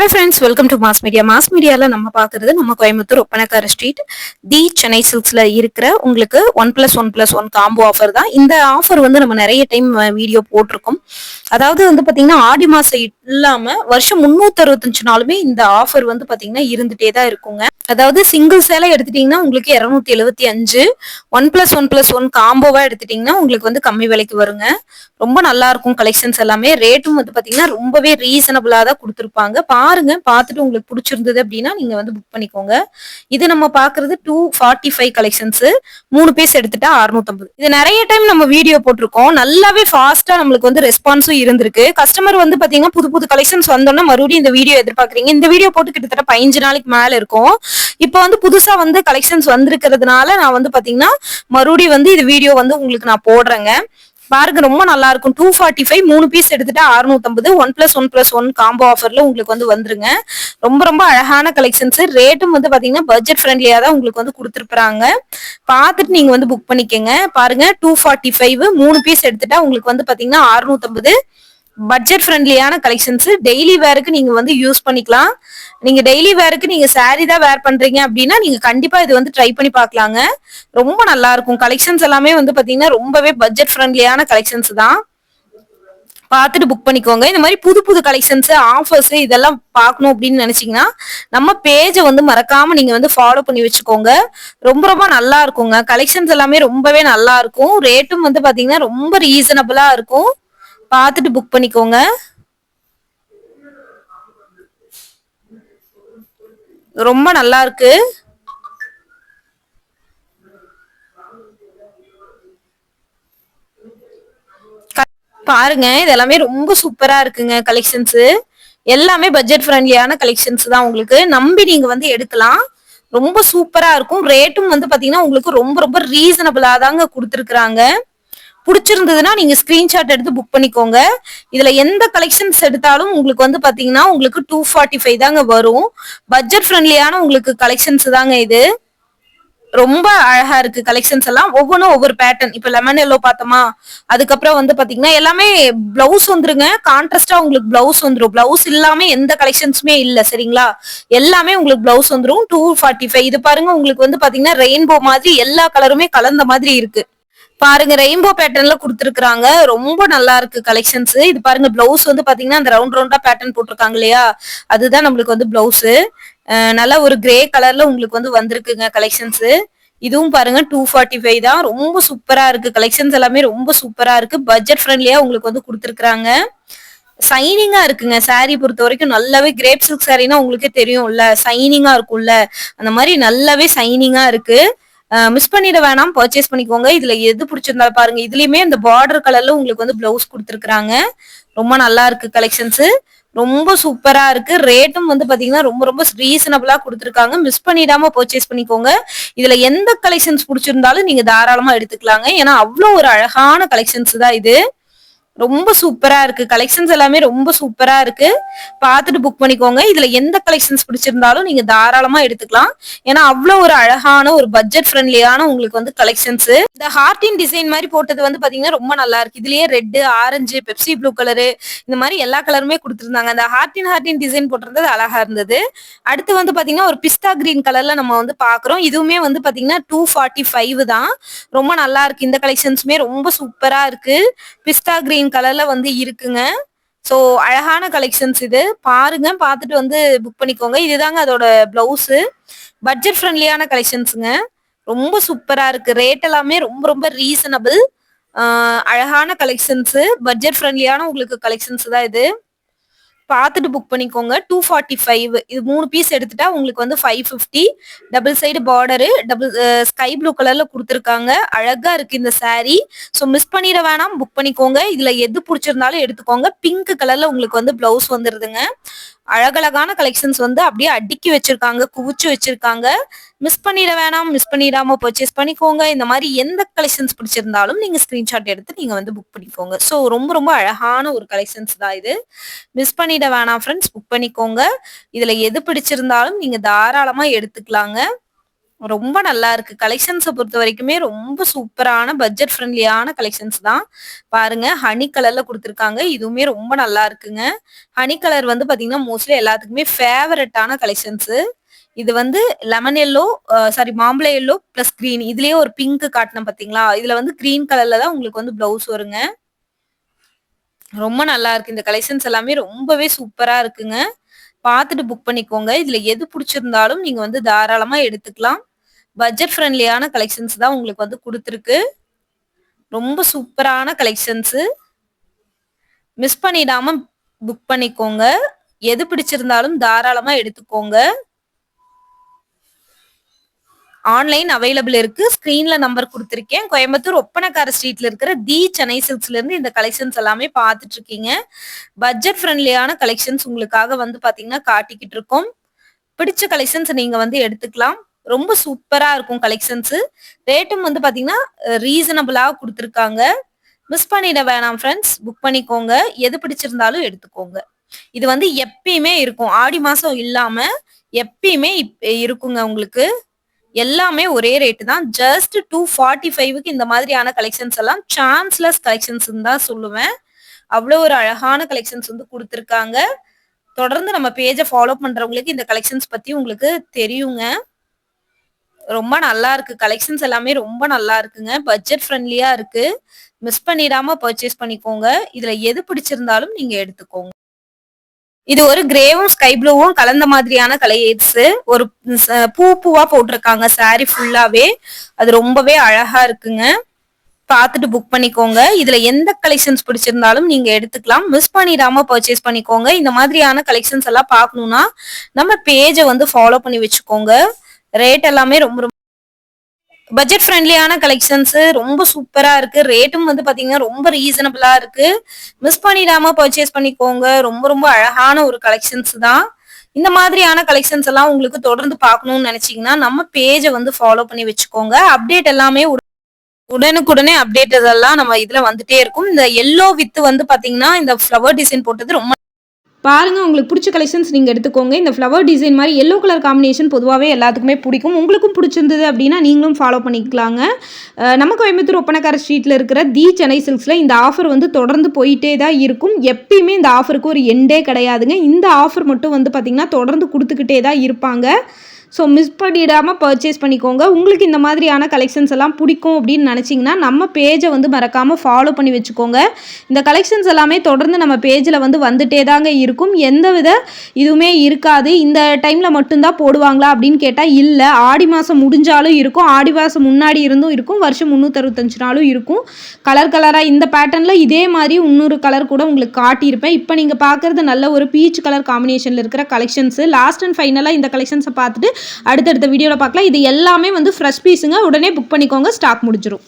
Hello friends welcome to mass media mass மீடியாவில் நம்ம பார்க்குறது நம்ம கோயம்புத்தூர் ஒப்பனக்கார ஸ்ட்ரீட் தி சென்னை சில்க்ஸில் இருக்கிற உங்களுக்கு one plus one plus one combo offer தான். இந்த ஆஃபர் வந்து நம்ம நிறைய டைம் வீடியோ போட்டிருக்கோம். அதாவது வந்து பார்த்தீங்கன்னா ஆடி மாசம் இல்லாமல் வருஷம் முந்நூற்றறுபத்தஞ்சு அறுபத்தஞ்சு நாளுமே இந்த ஆஃபர் வந்து பார்த்தீங்கன்னா இருந்துகிட்டே தான் இருக்குங்க. அதாவது சிங்கிள் சேலை எடுத்துட்டீங்கன்னா உங்களுக்கு இரநூத்தி எழுபத்தி அஞ்சு one plus one plus one காம்போவாக எடுத்துட்டீங்கன்னா உங்களுக்கு வந்து கம்மி விலைக்கு வருங்க. ரொம்ப நல்லா இருக்கும் கலெக்ஷன்ஸ் எல்லாமே. ரேட்டும் வந்து பார்த்தீங்கன்னா ரொம்பவே ரீசனபிளாக தான் கொடுத்துருப்பாங்க. பாருங்க பார்த்துட்டு உங்களுக்கு பிடிச்சிருந்தது அப்படின்னா நீங்க வந்து புக் பண்ணிக்கோங்க. இது நம்ம பாக்குறது டூ ஃபார்ட்டி ஃபைவ் கலெக்ஷன்ஸ் மூணு பீஸ் எடுத்துட்டா அறுநூத்தம்பது. இது நிறைய டைம் நம்ம வீடியோ போட்டிருக்கோம். நல்லாவே ஃபாஸ்டா நம்மளுக்கு வந்து ரெஸ்பான்ஸும் இருந்திருக்கு. கஸ்டமர் வந்து பாத்தீங்கன்னா புது புது கலெக்ஷன்ஸ் வந்தோம்னா மறுபடியும் இந்த வீடியோ எதிர்பார்க்குறீங்க. இந்த வீடியோ போட்டு கிட்டத்தட்ட பதினஞ்சு நாளைக்கு மேல இருக்கும். இப்போ வந்து புதுசா வந்து கலெக்ஷன்ஸ் வந்திருக்கிறதுனால நான் வந்து பாத்தீங்கன்னா மறுபடியும் வந்து இது வீடியோ வந்து உங்களுக்கு நான் போடுறேங்க. பாருங்க ரொம்ப நல்லா இருக்கும் டூ ஃபார்ட்டி ஃபைவ் மூணு பீஸ் எடுத்துட்டா அறுநூத்தம்பது. One plus one plus one combo ஆஃபர்ல உங்களுக்கு வந்து வந்துருங்க. ரொம்ப ரொம்ப அழகான கலெக்ஷன்ஸ் ரேட்டும் வந்து பாத்தீங்கன்னா பட்ஜெட் ஃப்ரெண்ட்லியா தான் உங்களுக்கு வந்து கொடுத்துருப்பாங்க பார்த்துட்டு நீங்க வந்து புக் பண்ணிக்கங்க. பாருங்க டூ ஃபார்ட்டி ஃபைவ் மூணு பீஸ் எடுத்துட்டா உங்களுக்கு வந்து பாத்தீங்கன்னா அறுநூத்தம்பது. பட்ஜெட் ஃப்ரெண்ட்லியான கலெக்ஷன்ஸ் டெய்லி வேருக்கு நீங்க வந்து யூஸ் பண்ணிக்கலாம். நீங்க டெய்லி வேருக்கு நீங்க சாரி தான் வேர் பண்றீங்க அப்படின்னா நீங்க கண்டிப்பா இது வந்து ட்ரை பண்ணி பார்க்கலாங்க. ரொம்ப நல்லா இருக்கும். கலெக்ஷன்ஸ் எல்லாமே வந்து பாத்தீங்கன்னா ரொம்பவே பட்ஜெட் ஃப்ரெண்ட்லியான கலெக்ஷன்ஸ் தான். பார்த்துட்டு புக் பண்ணிக்கோங்க. இந்த மாதிரி புது புது கலெக்ஷன்ஸ் ஆஃபர்ஸ் இதெல்லாம் பார்க்கணும் அப்படின்னு நினைச்சீங்கன்னா நம்ம பேஜை வந்து மறக்காம நீங்க வந்து ஃபாலோ பண்ணி வச்சுக்கோங்க. ரொம்ப ரொம்ப நல்லா இருக்குங்க. கலெக்ஷன்ஸ் எல்லாமே ரொம்பவே நல்லா இருக்கும். ரேட்டும் வந்து பாத்தீங்கன்னா ரொம்ப ரீசனபிளா இருக்கும். பார்த்துட்டு புக் பண்ணிக்கோங்க. ரொம்ப நல்லா இருக்கு. பாருங்க இது எல்லாமே ரொம்ப சூப்பரா இருக்குங்க கலெக்ஷன்ஸ் எல்லாமே பட்ஜெட் ஃப்ரெண்ட்லியான கலெக்ஷன்ஸ் தான் உங்களுக்கு. நம்பி நீங்க வந்து எடுக்கலாம். ரொம்ப சூப்பரா இருக்கும். ரேட்டும் வந்து பாத்தீங்கன்னா உங்களுக்கு ரொம்ப ரொம்ப ரீசனபிளா தாங்க கொடுத்துருக்குறாங்க. பிடிச்சிருந்ததுன்னா நீங்க ஸ்கிரீன்ஷாட் எடுத்து புக் பண்ணிக்கோங்க. இதுல எந்த கலெக்ஷன்ஸ் எடுத்தாலும் உங்களுக்கு வந்து பாத்தீங்கன்னா உங்களுக்கு டூ ஃபார்ட்டி ஃபைவ் தாங்க வரும். பட்ஜெட் ஃப்ரெண்ட்லியான உங்களுக்கு கலெக்ஷன்ஸ் தாங்க இது. ரொம்ப அழகா இருக்கு கலெக்ஷன்ஸ் எல்லாம். ஒவ்வொன்றும் ஒவ்வொரு பேட்டர்ன் இப்ப லெமன் எல்லோ பார்த்தோமா? அதுக்கப்புறம் வந்து பாத்தீங்கன்னா எல்லாமே பிளவுஸ் வந்துருங்க. கான்ட்ராஸ்டா உங்களுக்கு பிளவுஸ் வந்துடும் பிளவுஸ் இல்லாம எந்த கலெக்ஷன்ஸுமே இல்ல சரிங்களா? எல்லாமே உங்களுக்கு பிளவுஸ் வந்துடும் டூ ஃபார்ட்டி ஃபைவ் இது பாருங்க உங்களுக்கு வந்து பாத்தீங்கன்னா ரெயின்போ மாதிரி எல்லா கலருமே கலந்த மாதிரி இருக்கு. பாருங்க ரெயின்போ பேட்டர்ன்ல கொடுத்துருக்காங்க ரொம்ப நல்லா இருக்கு கலெக்ஷன்ஸ் இது பாருங்க பிளவுஸ் வந்து பாத்தீங்கன்னா அந்த ரவுண்ட் ரவுண்டா பேட்டர்ன் போட்டிருக்காங்க இல்லையா? அதுதான் நம்மளுக்கு வந்து பிளவுஸ் நல்லா ஒரு கிரே கலர்ல உங்களுக்கு வந்து வந்திருக்குங்க கலெக்ஷன்ஸ் இதுவும் பாருங்க டூ ஃபார்ட்டி ஃபைவ் தான். ரொம்ப சூப்பரா இருக்கு. கலெக்ஷன்ஸ் எல்லாமே ரொம்ப சூப்பரா இருக்கு. பட்ஜெட் ஃப்ரெண்ட்லியா உங்களுக்கு வந்து கொடுத்துருக்காங்க சைனிங்கா இருக்குங்க. சாரி பொறுத்த வரைக்கும் நல்லாவே கிரேப் சில்க் சாரீனா உங்களுக்கே தெரியும்ல. சைனிங்கா இருக்கும்ல. அந்த மாதிரி நல்லாவே சைனிங்கா இருக்கு. மிஸ் பண்ணிட வேணாம். பர்ச்சேஸ் பண்ணிக்கோங்க. இதுல எது பிடிச்சிருந்தா பாருங்க. இதுலயுமே இந்த பார்டர் கலர்ல உங்களுக்கு வந்து பிளவுஸ் கொடுத்துருக்காங்க ரொம்ப நல்லா இருக்கு கலெக்ஷன்ஸ் ரொம்ப சூப்பரா இருக்கு. ரேட்டும் வந்து பாத்தீங்கன்னா ரொம்ப ரொம்ப ரீசனபிளா கொடுத்துருக்காங்க. மிஸ் பண்ணிடாம பர்ச்சேஸ் பண்ணிக்கோங்க. இதுல எந்த கலெக்ஷன்ஸ் பிடிச்சிருந்தாலும் நீங்க தாராளமா எடுத்துக்கலாங்க. ஏன்னா அவ்வளோ ஒரு அழகான கலெக்ஷன்ஸ் தான் இது. ரொம்ப சூப்பரா இருக்கு. கலெக்ஷன்ஸ் எல்லாமே ரொம்ப சூப்பரா இருக்கு. பார்த்துட்டு புக் பண்ணிக்கோங்க. இதுல எந்த கலெக்ஷன்ஸ் பிடிச்சிருந்தாலும் நீங்க தாராளமா எடுத்துக்கலாம். ஏன்னா அவ்வளவு ஒரு அழகான ஒரு பட்ஜெட் ஃப்ரெண்ட்லியான உங்களுக்கு வந்து கலெக்ஷன்ஸ் இந்த ஹார்டின் டிசைன் மாதிரி போட்டது வந்து பாத்தீங்கன்னா ரொம்ப நல்லா இருக்கு. இதுலயே red orange Pepsi blue colour இந்த மாதிரி எல்லா கலருமே கொடுத்துருந்தாங்க. அந்த ஹார்டின் ஹார்டின் டிசைன் போட்டிருந்தது அழகா இருந்தது. அடுத்து வந்து பாத்தீங்கன்னா ஒரு பிஸ்தா கிரீன் கலர்ல நம்ம வந்து பாக்குறோம். இதுவுமே வந்து பாத்தீங்கன்னா டூ ஃபார்ட்டி ஃபைவ் தான். ரொம்ப நல்லா இருக்கு. இந்த கலெக்ஷன்ஸுமே ரொம்ப சூப்பரா இருக்கு. பிஸ்தா கிரீன் கலர்ல வந்து இருக்குங்க. ஸோ அழகான கலெக்ஷன்ஸ் இது. பாருங்க பார்த்துட்டு வந்து புக் பண்ணிக்கோங்க. இதுதாங்க அதோட பிளவுஸு பட்ஜெட் ஃப்ரெண்ட்லியான கலெக்ஷன்ஸுங்க ரொம்ப சூப்பராக இருக்குது ரேட் எல்லாமே ரொம்ப ரொம்ப ரீசனபிள் அழகான கலெக்ஷன்ஸு பட்ஜெட் ஃப்ரெண்ட்லியான உங்களுக்கு கலெக்ஷன்ஸ் தான் இது. பார்த்துட்டு புக் பண்ணிக்கோங்க. டூ ஃபார்ட்டி ஃபைவ் இது மூணு பீஸ் எடுத்துட்டா உங்களுக்கு வந்து five fifty double side border double sky blue கலர்ல கொடுத்துருக்காங்க. அழகா இருக்கு இந்த saree. ஸோ மிஸ் பண்ணிட வேணாம். புக் பண்ணிக்கோங்க. இதுல எது பிடிச்சிருந்தாலும் எடுத்துக்கோங்க. பிங்க் கலர்ல உங்களுக்கு வந்து பிளவுஸ் வந்துருதுங்க. அழகழகான கலெக்ஷன்ஸ் வந்து அப்படியே அடுக்கி வச்சிருக்காங்க குவிச்சு வச்சிருக்காங்க. மிஸ் பண்ணிட வேணாம் மிஸ் பண்ணிடாம பர்ச்சேஸ் பண்ணிக்கோங்க. இந்த மாதிரி எந்த கலெக்ஷன்ஸ் பிடிச்சிருந்தாலும் நீங்க ஸ்கிரீன்ஷாட் எடுத்து நீங்க வந்து புக் பண்ணிக்கோங்க. ஸோ ரொம்ப ரொம்ப அழகான ஒரு கலெக்ஷன்ஸ் தான் இது. மிஸ் பண்ணிட வேணாம் ஃப்ரெண்ட்ஸ் புக் பண்ணிக்கோங்க. இதுல எது பிடிச்சிருந்தாலும் நீங்க தாராளமா எடுத்துக்கலாங்க. ரொம்ப நல்லா இருக்கு. கலெக்ஷன்ஸை பொறுத்த வரைக்குமே ரொம்ப சூப்பரான பட்ஜெட் ஃப்ரெண்ட்லியான கலெக்ஷன்ஸ் தான். பாருங்க ஹனி கலர்ல கொடுத்துருக்காங்க. இதுவுமே ரொம்ப நல்லா இருக்குங்க. ஹனி கலர் வந்து பாத்தீங்கன்னா மோஸ்ட்லி எல்லாத்துக்குமே ஃபேவரட்டான கலெக்ஷன்ஸ் இது வந்து லெமன் எல்லோ சாரி மாம்பழ எல்லோ பிளஸ் கிரீன் இதுலயே ஒரு பிங்க் காட்டினேன் பாத்தீங்களா? இதுல வந்து கிரீன் கலர்ல தான் உங்களுக்கு வந்து பிளவுஸ் வருங்க. ரொம்ப நல்லா இருக்கு. இந்த கலெக்ஷன்ஸ் எல்லாமே ரொம்பவே சூப்பரா இருக்குங்க. பார்த்துட்டு புக் பண்ணிக்கோங்க. இதுல எது பிடிச்சிருந்தாலும் நீங்க வந்து தாராளமா எடுத்துக்கலாம். பட்ஜெட் ஃப்ரெண்ட்லியான கலெக்ஷன்ஸ் தான் உங்களுக்கு வந்து கொடுத்துருக்கு. ரொம்ப சூப்பரான கலெக்ஷன்ஸு மிஸ் பண்ணிடாம புக் பண்ணிக்கோங்க. எது பிடிச்சிருந்தாலும் தாராளமா எடுத்துக்கோங்க. ஆன்லைன் அவைலபிள் இருக்கு. ஸ்கிரீன்ல நம்பர் கொடுத்துருக்கேன். கோயம்புத்தூர் ஒப்பனக்கார ஸ்ட்ரீட்ல இருக்கிற தி சென்னை சில்க்ஸ்ல இருந்து இந்த கலெக்ஷன்ஸ் எல்லாமே பார்த்துட்டு இருக்கீங்க பட்ஜெட் ஃப்ரெண்ட்லியான கலெக்ஷன்ஸ் உங்களுக்காக வந்து பாத்தீங்கன்னா காட்டிக்கிட்டு இருக்கோம் பிடிச்ச கலெக்ஷன்ஸ் நீங்க வந்து எடுத்துக்கலாம். ரொம்ப சூப்பரா இருக்கும் கலெக்ஷன்ஸ் ரேட்டும் வந்து பாத்தீங்கன்னா ரீசனபிளா கொடுத்துருக்காங்க. மிஸ் பண்ணிட வேணாம் ஃப்ரெண்ட்ஸ் புக் பண்ணிக்கோங்க. எது பிடிச்சிருந்தாலும் எடுத்துக்கோங்க. இது வந்து எப்பயுமே இருக்கும். ஆடி மாசம் இல்லாம எப்பயுமே இருக்குங்க உங்களுக்கு. எல்லாமே ஒரே ரேட்டு தான். ஜஸ்ட் டூ ஃபார்ட்டி ஃபைவுக்கு இந்த மாதிரியான கலெக்ஷன்ஸ் எல்லாம் சான்ஸ்லெஸ் கலெக்ஷன்ஸ் தான் சொல்லுவேன். அவ்வளோ ஒரு அழகான கலெக்ஷன்ஸ் வந்து கொடுத்துருக்காங்க. தொடர்ந்து நம்ம பேஜை ஃபாலோ பண்றவங்களுக்கு இந்த கலெக்ஷன்ஸ் பத்தி உங்களுக்கு தெரியுங்க. ரொம்ப நல்லா இருக்கு. கலெக்ஷன்ஸ் எல்லாமே ரொம்ப நல்லா இருக்குங்க. பட்ஜெட் ஃப்ரெண்ட்லியா இருக்கு. மிஸ் பண்ணிடாம பர்ச்சேஸ் பண்ணிக்கோங்க. இதுல எது பிடிச்சிருந்தாலும் நீங்க எடுத்துக்கோங்க. இது ஒரு கிரேவும் ஸ்கை ப்ளூவும் கலந்த மாதிரியான கலையேட்ஸ் ஒரு பூ பூவா போட்டிருக்காங்க. சாரி ஃபுல்லாவே அது ரொம்பவே அழகா இருக்குங்க. பார்த்துட்டு புக் பண்ணிக்கோங்க. இதுல எந்த கலெக்ஷன்ஸ் பிடிச்சிருந்தாலும் நீங்க எடுத்துக்கலாம். மிஸ் பண்ணிடாம பர்ச்சேஸ் பண்ணிக்கோங்க. இந்த மாதிரியான கலெக்ஷன்ஸ் எல்லாம் பார்க்கணும்னா நம்ம பேஜை வந்து ஃபாலோ பண்ணி வச்சுக்கோங்க. ரேட் எல்லாமே ரொம்ப ரொம்ப பட்ஜெட் ஃப்ரெண்ட்லியான கலெக்ஷன்ஸ் ரொம்ப சூப்பரா இருக்கு. ரேட்டும் வந்து பாத்தீங்கன்னா ரொம்ப ரீசனபிளா இருக்கு. மிஸ் பண்ணிடாம பர்ச்சேஸ் பண்ணிக்கோங்க. ரொம்ப ரொம்ப அழகான ஒரு கலெக்ஷன்ஸ் தான். இந்த மாதிரியான கலெக்ஷன்ஸ் எல்லாம் உங்களுக்கு தொடர்ந்து பார்க்கணும்னு நினைச்சீங்கன்னா நம்ம பேஜை வந்து ஃபாலோ பண்ணி வச்சுக்கோங்க. அப்டேட் எல்லாமே உடனுக்குடனே அப்டேட் இதெல்லாம் நம்ம இதுல வந்துட்டே இருக்கும். இந்த எல்லோ வித் வந்து பாத்தீங்கன்னா இந்த ஃப்ளவர் டிசைன் போட்டது ரொம்ப பாருங்கள் உங்களுக்கு பிடிச்ச கலெக்ஷன்ஸ் நீங்கள் எடுத்துக்கோங்க. இந்த ஃப்ளவர் டிசைன் மாதிரி எல்லோ கலர் காம்பினேஷன் பொதுவாகவே எல்லாத்துக்குமே பிடிக்கும். உங்களுக்கும் பிடிச்சிருந்தது அப்படின்னா நீங்களும் ஃபாலோ பண்ணிக்கலாங்க. நம்ம கோயம்புத்தூர் ஒப்பனக்கார ஸ்ட்ரீட்டில் இருக்கிற தி சென்னை சில்க்ஸில் இந்த ஆஃபர் வந்து தொடர்ந்து போயிட்டே தான் இருக்கும். எப்பயுமே இந்த ஆஃபருக்கு ஒரு எண்டே கிடையாதுங்க. இந்த ஆஃபர் மட்டும் வந்து பார்த்திங்கன்னா தொடர்ந்து கொடுத்துக்கிட்டே தான் இருப்பாங்க. ஸோ மிஸ் பண்ணிடாமல் பர்ச்சேஸ் பண்ணிக்கோங்க. உங்களுக்கு இந்த மாதிரியான கலெக்ஷன்ஸ் எல்லாம் பிடிக்கும் அப்படின்னு நினச்சிங்கன்னா நம்ம பேஜை வந்து மறக்காமல் ஃபாலோ பண்ணி வச்சுக்கோங்க. இந்த கலெக்ஷன்ஸ் எல்லாமே தொடர்ந்து நம்ம பேஜில் வந்து வந்துட்டே தாங்க இருக்கும். எந்த வித இதுவுமே இருக்காது. இந்த டைமில் மட்டும்தான் போடுவாங்களா அப்படின்னு கேட்டால் இல்லை. ஆடி மாதம் முடிஞ்சாலும் இருக்கும். ஆடி மாதம் முன்னாடி இருந்தும் இருக்கும். வருஷம் முந்நூற்றறுபத்தஞ்சு நாளும் இருக்கும். கலர் கலராக இந்த பேட்டர்னில் இதே மாதிரி இன்னொரு கலர் கூட உங்களுக்கு காட்டியிருப்பேன். இப்போ நீங்கள் பார்க்குறது நல்ல ஒரு பீச் கலர் காம்பினேஷனில் இருக்கிற கலெக்ஷன்ஸு லாஸ்ட் அண்ட் ஃபைனலாக இந்த கலெக்ஷன்ஸை பார்த்துட்டு அடுத்தடுத்த வீடியோவில் பார்க்கலாம். இது எல்லாமே வந்து ஃப்ரெஷ் பீஸுங்க உடனே புக் பண்ணிக்கோங்க. ஸ்டாக் முடிஞ்சிடும்